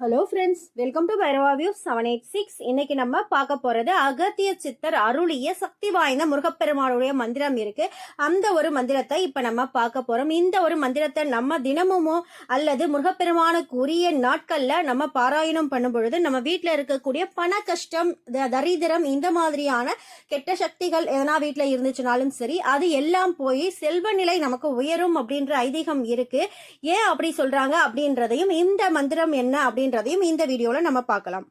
Hello friends welcome to Bhairava view seven eight six இன்னைக்கு நம்ம பார்க்க போகிறது அகத்திய சித்தர் அருளிய சக்தி வாய்ந்த முருகப்பெருமானுடைய மந்திரம் இருக்கு. அந்த ஒரு மந்திரத்தை இப்போ நம்ம பார்க்க போகிறோம் இந்த ஒரு மந்திரத்தை நம்ம தினமுமோ அல்லது முருகப்பெருமானுக்கு உரிய நம்ம பாராயணம் பண்ணும் பொழுது நம்ம வீட்டில் இருக்கக்கூடிய பண கஷ்டம் த- தரித்திரம் இந்த மாதிரியான கெட்ட சக்திகள் எதனா வீட்டில் இருந்துச்சுனாலும் சரி அது எல்லாம் போய் செல்வ நிலை நமக்கு உயரும் அப்படின்ற ஐதீகம் இருக்கு. ஏன் அப்படி சொல்றாங்க அப்படின்றதையும் இந்த மந்திரம் என்ன அப்படின்றதையும் இந்த வீடியோவில் நம்ம பார்க்கலாம்.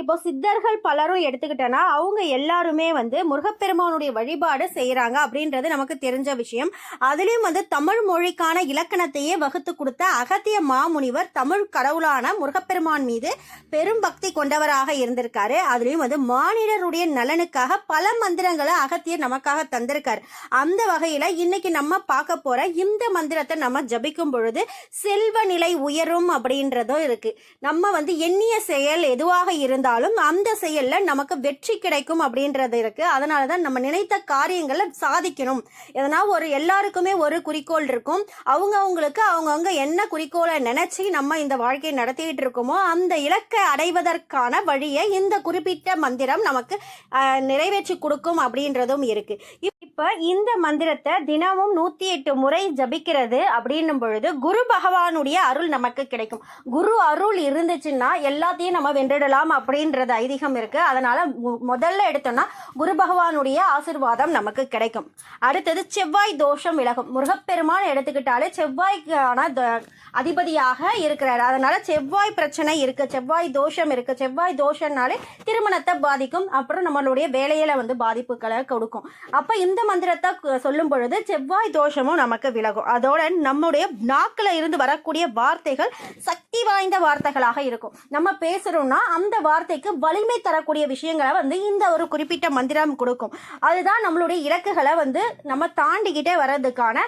இப்போ சித்தர்கள் பலரும் எடுத்துக்கிட்டோன்னா அவங்க எல்லாருமே வந்து முருகப்பெருமானுடைய வழிபாடு செய்கிறாங்க அப்படின்றது நமக்கு தெரிஞ்ச விஷயம். அதுலேயும் வந்து தமிழ் மொழிக்கான இலக்கணத்தையே வகுத்து கொடுத்த அகத்திய மாமுனிவர் தமிழ் கடவுளான முருகப்பெருமான் மீது பெரும் பக்தி கொண்டவராக இருந்திருக்காரு. அதுலேயும் வந்து மாநிலருடைய நலனுக்காக பல மந்திரங்களை அகத்தியர் நமக்காக தந்திருக்கார். அந்த வகையில் இன்னைக்கு நம்ம பார்க்க போகிற இந்த மந்திரத்தை நம்ம ஜபிக்கும் பொழுது செல்வ நிலை உயரும் அப்படின்றதும் இருக்குது நம்ம வந்து எண்ணிய செயல் எதுவாக இருந்து இருந்தாலும் அந்த செயல்ல நமக்கு வெற்றி கிடைக்கும் அப்படின்றது இருக்கு. அதனால தான் நம்ம நினைத்த காரியங்களை சாதிக்கணும். எதனா ஒரு எல்லாருக்குமே ஒரு குறிக்கோள் இருக்கும். அவங்க அவங்களுக்கு அவங்கவுங்க என்ன குறிக்கோளை நினைச்சு நம்ம இந்த வாழ்க்கையை நடத்திட்டு இருக்கோமோ அந்த இலக்கை அடைவதற்கான வழியை இந்த குறிப்பிட்ட மந்திரம் நமக்கு நிறைவேற்றி கொடுக்கும் அப்படின்றதும் இருக்கு. இப்ப இந்த மந்திரத்தை தினமும் நூத்தி எட்டு முறை ஜபிக்கிறது அப்படின்னும் பொழுது குரு பகவானுடைய அருள் நமக்கு கிடைக்கும். குரு அருள் இருந்துச்சுன்னா எல்லாத்தையும் நம்ம வென்றிடலாம் அப்படின்றது ஐதீகம் இருக்கு. அதனால முதல்ல எடுத்தோம்னா குரு பகவானுடைய ஆசிர்வாதம் நமக்கு கிடைக்கும். அடுத்தது செவ்வாய் தோஷம் விலகும். முருகப்பெருமான் எடுத்துக்கிட்டாலே செவ்வாய்க்கான த- அதிபதியாக இருக்கிறார். அதனால செவ்வாய் பிரச்சனை இருக்கு செவ்வாய் தோஷம் இருக்கு. செவ்வாய் தோஷம்னாலே திருமணத்தை பாதிக்கும். அப்புறம் நம்மளுடைய வேலையில வந்து பாதிப்புகளை கொடுக்கும். அப்ப இந்த மந்திரத்தை சொல்லும் பொழுது செவ்வாய் தோஷமும் நமக்கு விலகும். அதோட நம்முடைய நாக்கில் இருந்து வரக்கூடிய வார்த்தைகள் சக்தி வாய்ந்த வார்த்தைகளாக இருக்கும். நம்ம பேசுகிறோம்னா அந்த வார்த்தைக்கு வலிமை தரக்கூடிய விஷயங்களை வந்து இந்த ஒரு குறிப்பிட்ட மந்திரம் கொடுக்கும். அதுதான் நம்மளுடைய இலக்குகளை வந்து நம்ம தாண்டிக்கிட்டே வர்றதுக்கான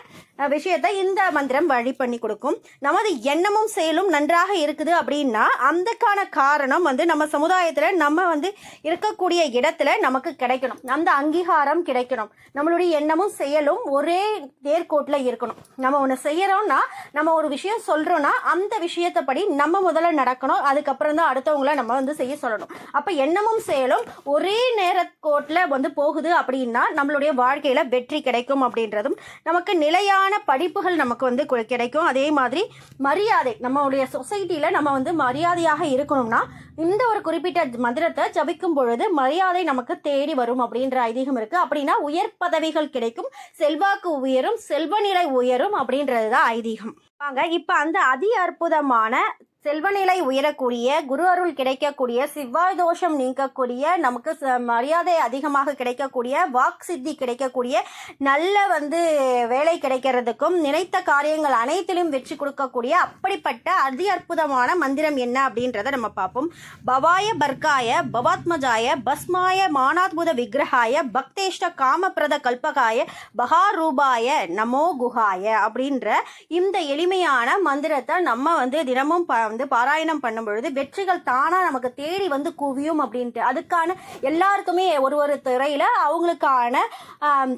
விஷயத்தை இந்த மந்திரம் வழி பண்ணி கொடுக்கும். நமது எண்ணமும் செயலும் நன்றாக இருக்குது அப்படின்னா அந்தக்கான காரணம் வந்து நம்ம சமுதாயத்தில் நம்ம வந்து இருக்கக்கூடிய இடத்துல நமக்கு கிடைக்கணும். அந்த அங்கீகாரம் கிடைக்கணும். நம்மளுடைய எண்ணமும் செயலும் ஒரே நேர்கோட்டில் இருக்கணும். நம்ம ஒன்று செய்கிறோம்னா நம்ம ஒரு விஷயம் சொல்கிறோன்னா அந்த விஷயத்தை படி நம்ம முதல்ல நடக்கணும். அதுக்கப்புறம் தான் அடுத்தவங்கள நம்ம வந்து செய்ய சொல்லணும். அப்போ எண்ணமும் செயலும் ஒரே நேரக்கோட்டில் வந்து போகுது அப்படின்னா நம்மளுடைய வாழ்க்கையில் வெற்றி கிடைக்கும் அப்படின்றதும் நமக்கு நிலையான படிப்புகள் நமக்கு வந்து கு- கிடைக்கும். அதே மாதிரி மரியாதை. நம்மளுடைய சொசைட்டியில் நம்ம வந்து மரியாதையாக இருக்கணும்னா இந்த ஒரு குறிப்பிட்ட மந்திரத்தை ஜபிக்கும் பொழுது மரியாதை நமக்கு தேடி வரும் அப்படின்ற ஐதீகம் இருக்குது அப்படின்னா உயர் பதவிகள் கிடைக்கும். செல்வாக்கு உயரும். செல்வநிலை உயரும் அப்படின்றது தான் ஐதீகம். வாங்க இப்போ அந்த அதி அற்புதமான செல்வநிலை உயரக்கூடிய குரு அருள் கிடைக்கக்கூடிய செவ்வாய் தோஷம் நீக்கக்கூடிய நமக்கு ச- மரியாதை அதிகமாக கிடைக்கக்கூடிய வாக் சித்தி கிடைக்கக்கூடிய நல்ல வந்து வேலை கிடைக்கிறதுக்கும் நினைத்த காரியங்கள் அனைத்திலும் வெற்றி கொடுக்கக்கூடிய அப்படிப்பட்ட அதி அற்புதமான மந்திரம் என்ன அப்படின்றத நம்ம பார்ப்போம். பவாய பர்காய பவாத்மஜாய பஸ்மாய மானாத்புத விக்கிரகாய பக்தேஷ்ட காமபிரத கல்பகாய பகாரூபாய நமோ குஹாய அப்படின்ற இந்த எளிமையான மந்திரத்தை நம்ம வந்து தினமும் ப- வந்து பாராயணம் பண்ணும் பொழுது வெற்றிகள் தானாக நமக்கு தேடி வந்து குவியும் அப்படின்ட்டு. அதுக்கான எல்லாருக்குமே ஒரு ஒரு துறையில் அவங்களுக்கான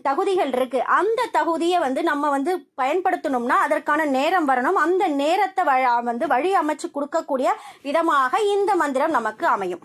தகுதிகள் இருக்குது அந்த தகுதியை வந்து நம்ம வந்து பயன்படுத்தணும்னா அதற்கான நேரம் வரணும். அந்த நேரத்தை வழ வந்து வழி அமைச்சு கொடுக்கக்கூடிய விதமாக இந்த மந்திரம் நமக்கு அமையும்.